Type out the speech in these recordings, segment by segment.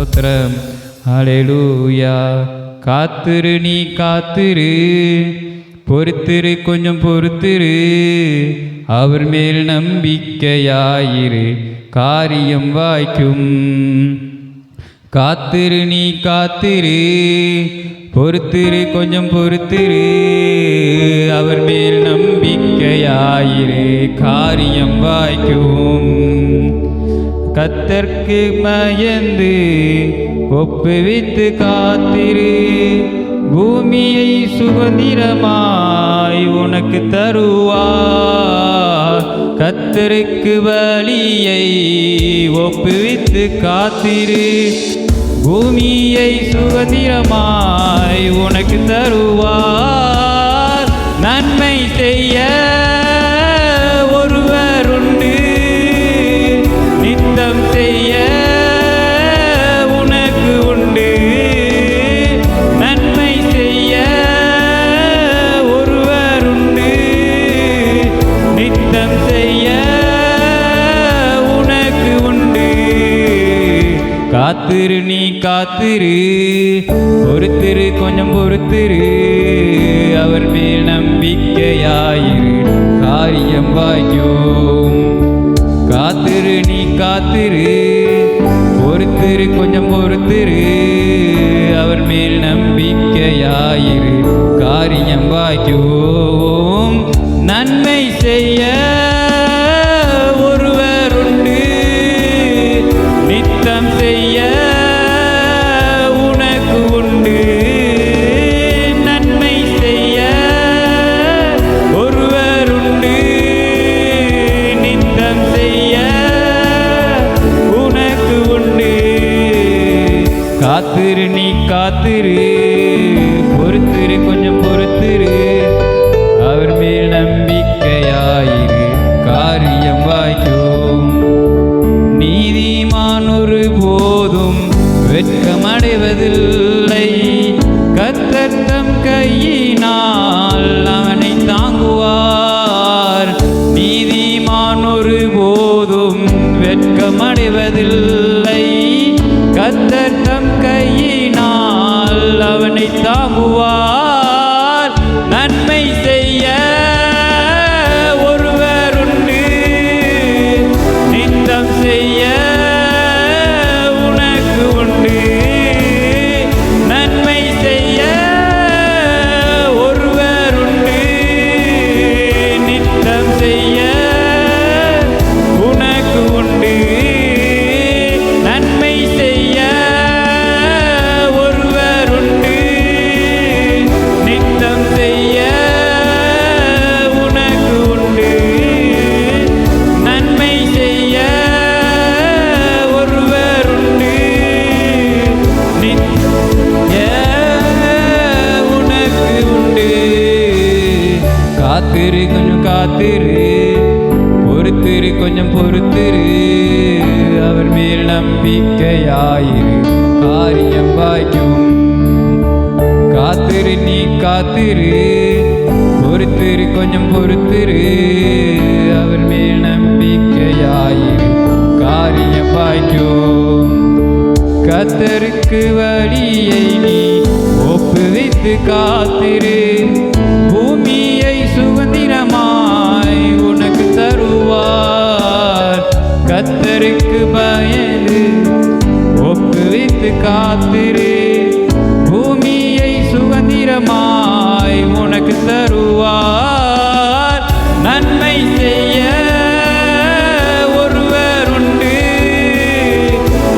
ஸ்தோத்திரம். அலையலூயா காத்துரு நீ காத்துரு. பொறுத்திரு கொஞ்சம் பொறுத்திரு. அவர் மேல் நம்பிக்கையாயிரு. காரியம் வாய்க்கும். காத்திரு நீ காத்திரு. பொறுத்திரு கொஞ்சம் பொறுத்திரு. அவர் மேல் நம்பிக்கையாயிரு. காரியம் வாய்க்கும். கத்தர்க்கு பயந்து ஒப்புவித்து காத்திரு. பூமியை சுதந்திரமாய் உனக்கு தருவார். கத்தருக்கு வழியை ஒப்புவித்து காத்திரு. பூமியை சுதந்திரமாய் உனக்கு தருவார். காத்திரு நீ காத்துரு. பொறுத்திரு கொஞ்சம் பொறுத்திரு. அவர் மேல் நம்பிக்கையாயிரு. காரியம் வாய்க்கும். காத்திரு நீ காத்திரு. பொறுத்திரு கொஞ்சம் பொறுத்திரு. அவர் மேல் நம்பிக்கையாயிரு. காரியம் வாய்க்கும். நன்மை செய்ய காத்திரு நீ காத்திரு. பொறுத்திரு கொஞ்சம் பொறுத்திரு. அவர் மேல் நம்பிக்கையாயிரு. காரியம் வாய்க்கும். நீதிமான் ஒரு போதும். வெட்கமடைவதில்லை காத்திரு. பொறுத்திரு கொஞ்சம் பொறுத்திரு. அவர் மேல் நம்பிக்கையாயிரு. காரியம் கத்தருக்கு வழியை நீ ஒப்புவித்து காத்திரு. பூமியை சுதந்திரமாய் உனக்கு தருவார். கத்தருக்கு பயந்து ஒப்புவித்து காத்திரு. வீரமாய் உனக்கு தருவார். நன்மை செய்ய ஒருவர் உண்டு.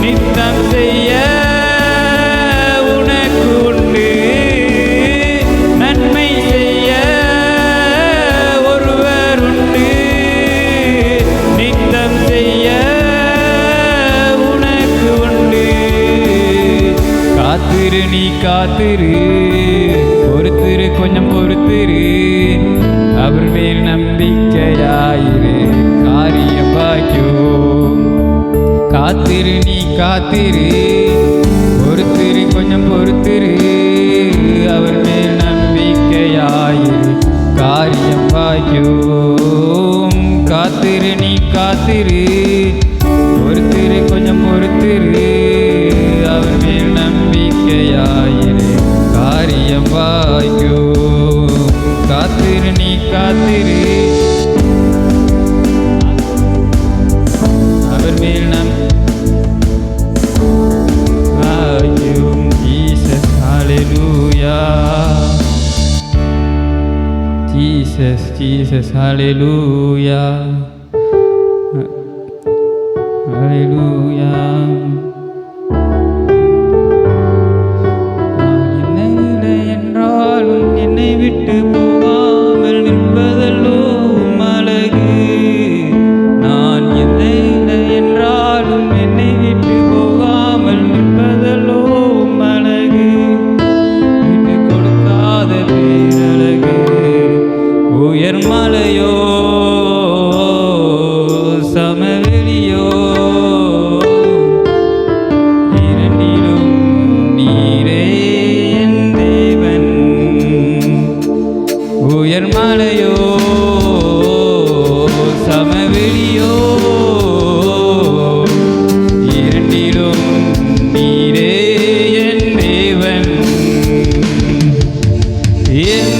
நித்தம் செய்ய உனக்கு உண்டு. நன்மை செய்ய ஒருவர் உண்டு. நித்தம் செய்ய உனக்கு உண்டு. காத்திரு நீ காத்திரு. பார்த்திரு பொறுத்திரு கொஞ்சம் பொறுத்திரு. அவர் மேல் நம்பிக்கையாயிரு. காரியம் வாயோம் காத்திரு நீ காத்திரு. பொறுத்திரு கொஞ்சம் பொறுத்திரு. அவர் மேல் நம்பிக்கையாயிரு. காரியம் வாயோ છે સાલેલું Yeah.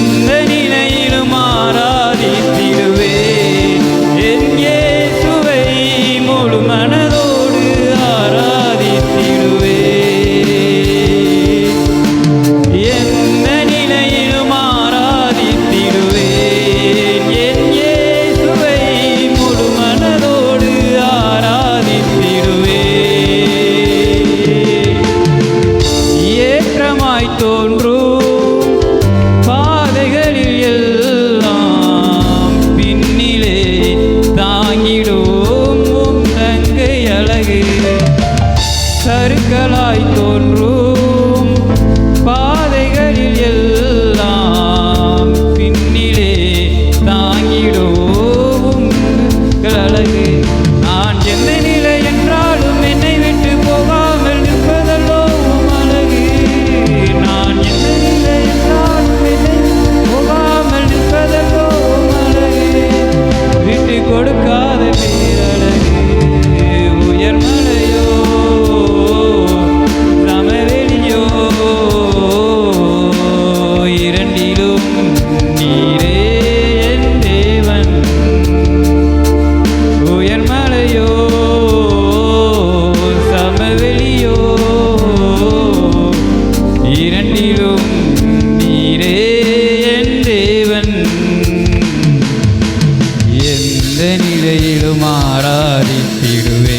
எந்த நிலையிலும் ஆராதித்திடுவே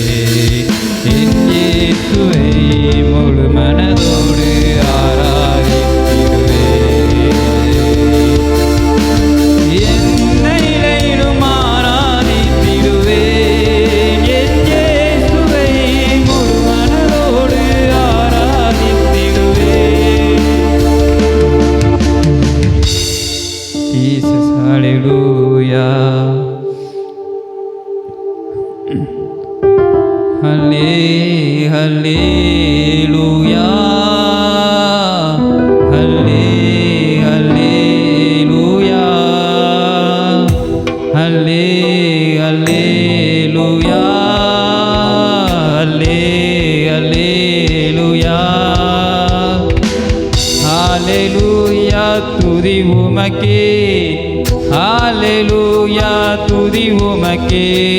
உமக்கே. ஆலெலூயா துதி உமக்கே.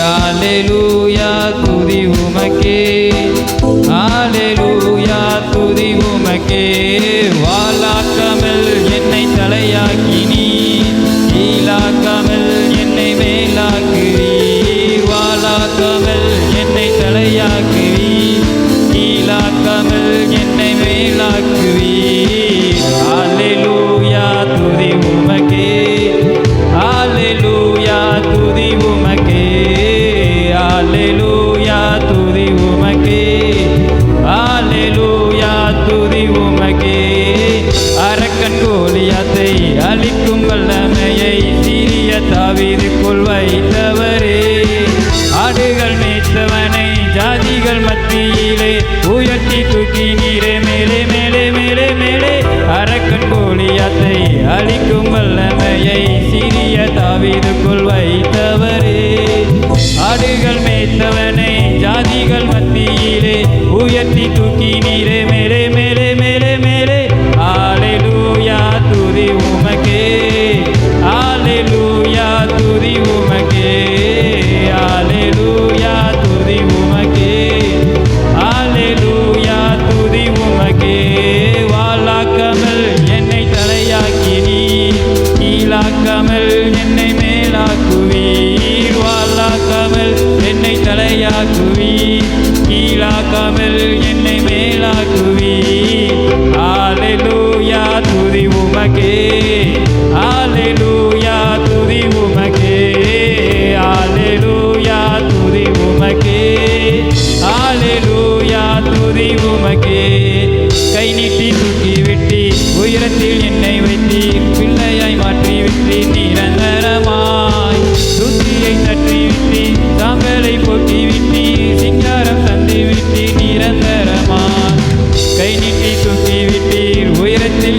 ஆலெலூயா துதி உமக்கே. தாவிதுக்குள் வைத்தவரே. ஆடுகள் மேய்த்தவனை ஜாதிகள் மத்தியிலே உயர்த்தி தூக்கி நீரே மே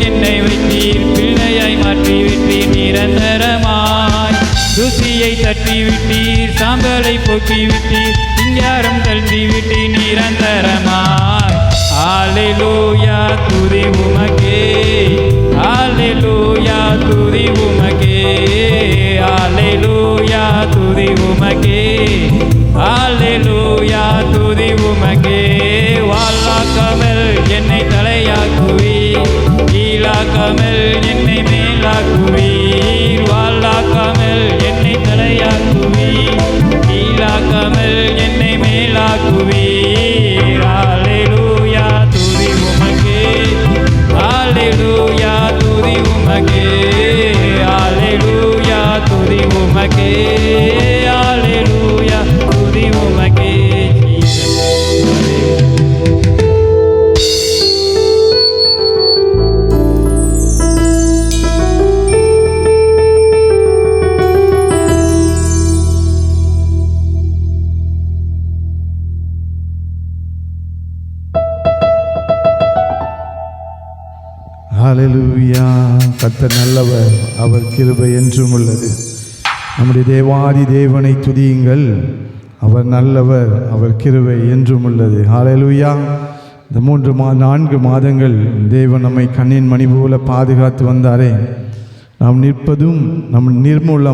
என்னை வைத்தீர் பிள்ளையை மாற்றி விட்டீர் நிரந்தரமாய். துசியை தட்டி விட்டீர் சாம்பலை போக்கி விட்டீர் சிங்காரம் தள்ளி விட்டி நிரந்தரமாய். ஆலிலூயா துதி உமக்கே. ஆலிலூயா துதி உமக்கே. ஆலிலூயா துதி உமக்கே. ஆலிலூயா கீழாக்காமல் என்னை மேலாக்குவீர். வாழாக்காமல் என்னை தலையாக்குவீர். கீழாக்காமல் என்னை மேலாக்குவீர். ஆலேலூயா துதி உமகே ஆலேலூயா துதி உமகே ஆலேலூயா துதி உமகே ஹalleluya கத்த நல்லவர். அவர் கிருபை என்றும் உள்ளது. நம்முடைய தேவாதி தேவனை துதியுங்கள். அவர் நல்லவர் அவர் கிருபை என்றும் உள்ளது. ஹalleluya இந்த மூன்று மா நான்கு மாதங்கள் தேவன் நம்மை கண்ணின் மணி போல பாதுகாத்து வந்தாரே. நாம் நிற்பதும் நம் நிர்மூலம்